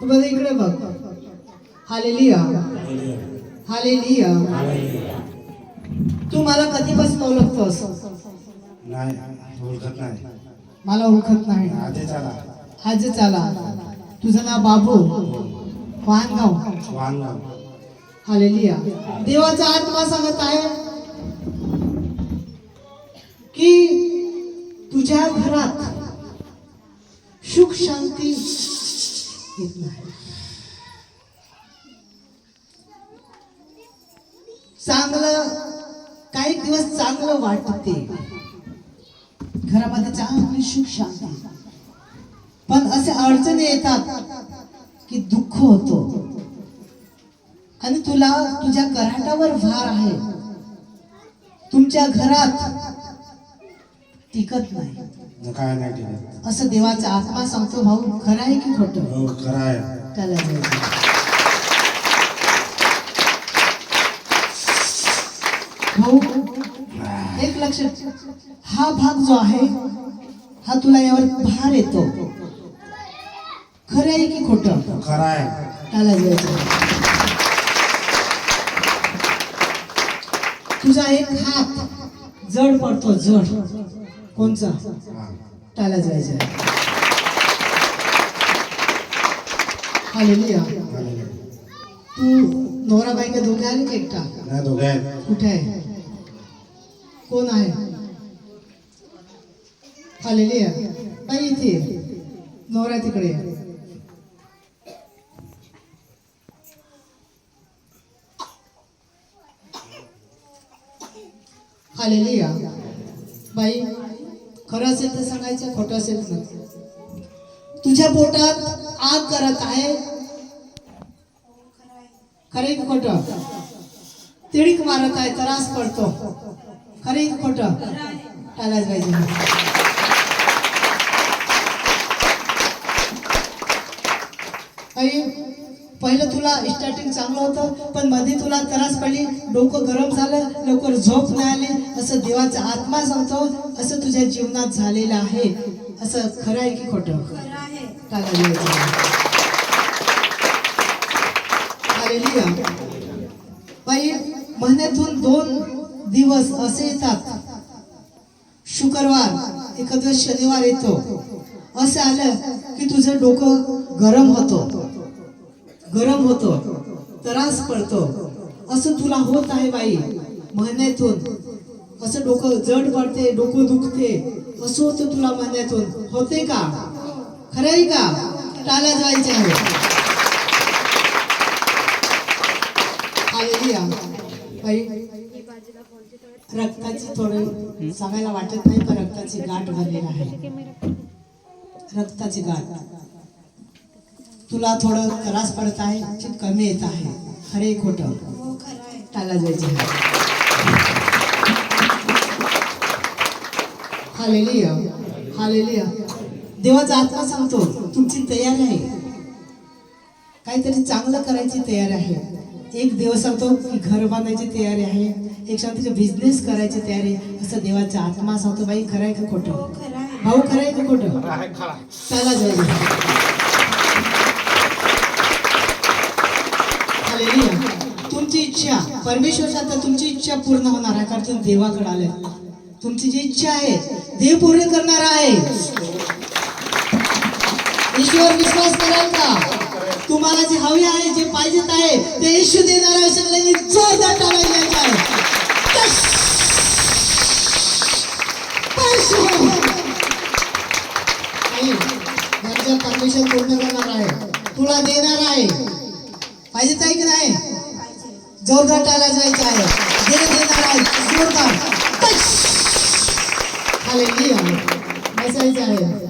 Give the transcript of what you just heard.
तू बघ इकडे बघ. हालेलिया. हालेलिया. तू मला कधीपासून ओळखतोस नाही ओळखत नाही. मला ओळखत नाही. आधी चला. आज चाला. तुझं नाव बाबू. वाहनगाव वाहनगाव हालेलिया. देवाचा आत्मा सांगत आहे की तुझ्या घरात सुख शांती येत नाही चांगलं काही दिवस चांगलं वाटते. घरामध्ये चांगली सुख शांती. पण असे अडचणी येतात की दुःख होतो. आणि तुला तुझ्या कराटावर भार आहे. तुमच्या घरात टिकत नाही. काय नाही ठेवत असं देवाचा आत्मा सांगतो भाऊ खरं आहे की खोटं? हो खरं आहे. त्याला. भाऊ एक लक्ष. हा भाग जो आहे हा तुला यावर भार येतो. खरं आहे की खोटं? खरं आहे. त्याला तुझा एक हात जड पडतो जड. कोणचा. त्याला जायचं हालेलुया आलेलं. तू नवरा बायका दोघे आले का एकटा दोघे कुठे आहे कोण आहे हालेलुया बाई इथे. नवरा तिकडे आहे. हालेलुया बाई खरं असेल तर सांगायचं खोटं असेल तर तुझ्या पोटात आग करत आहे. खरे की खोट? तिडीक मारत आहे त्रास पडतो. खरे की खोट? टाळायला पाहिजे. अरे पहिलं तुला स्टार्टिंग चांगलं होतं पण मध्ये तुला त्रास पडली डोकं गरम झालं लवकर झोप नाही आली असं देवाचा आत्मा सांगतो असं तुझ्या जीवनात झालेलं आहे. असं खरं आहे की खोटं. बाई महिन्यातून दोन दिवस असे येतात. शुक्रवार एखाद शनिवार येतो. असं आलं की तुझं डोकं गरम होतो. गरम होतो त्रास पडतो. असं तुला होत आहे बाई महिन्यातून असं डोकं जड पडते डोकं दुखते. असं होतं तुला महिन्यातून होते का? खरं आहे का? टाला जायचे आहे. बाई रक्ताची थोडं सांगायला वाटत नाही पण रक्ताची गाठ झालेली आहे. रक्ताची गाठ. तुला थोडं त्रास पडत आहे चित कमी येत आहे. खरे खोट. त्याला जायचं आहे हालेलुया हालेलुया. देवाचा आत्मा सांगतो तुमची तयारी आहे. काहीतरी चांगलं करायची तयारी आहे. एक दिवस सांगतो की घर बांधायची तयारी आहे. एक सांगतो की बिझनेस करायची तयारी आहे. असं देवाचा आत्मा सांगतो बाई खरं आहे का खोटं? भाऊ खरं आहे का खोटं? त्याला जाईल हालेलुया. तुमची इच्छा परमेश्वरच्या आता तुमची इच्छा पूर्ण होणार आहे कारण तुम्ही देवाकडे आले तुमची जी इच्छा आहे देव पूर्ण करणार आहे. ईश्वर विश्वास कराल का? तुम्हाला जे हवे आहे जे पाहिजे आहे ते येशू देणार आहे सगळ्यांनी जोरदार टाळा घ्यायचा आहे परमेश्वर पूर्ण करणार आहे. तुला देणार आहे. पाहिजेच आहे की नाही जोरदार टाळा जायचं आहे. देव देणार आहे जोरदार. हालेलुया बसायचं आहे.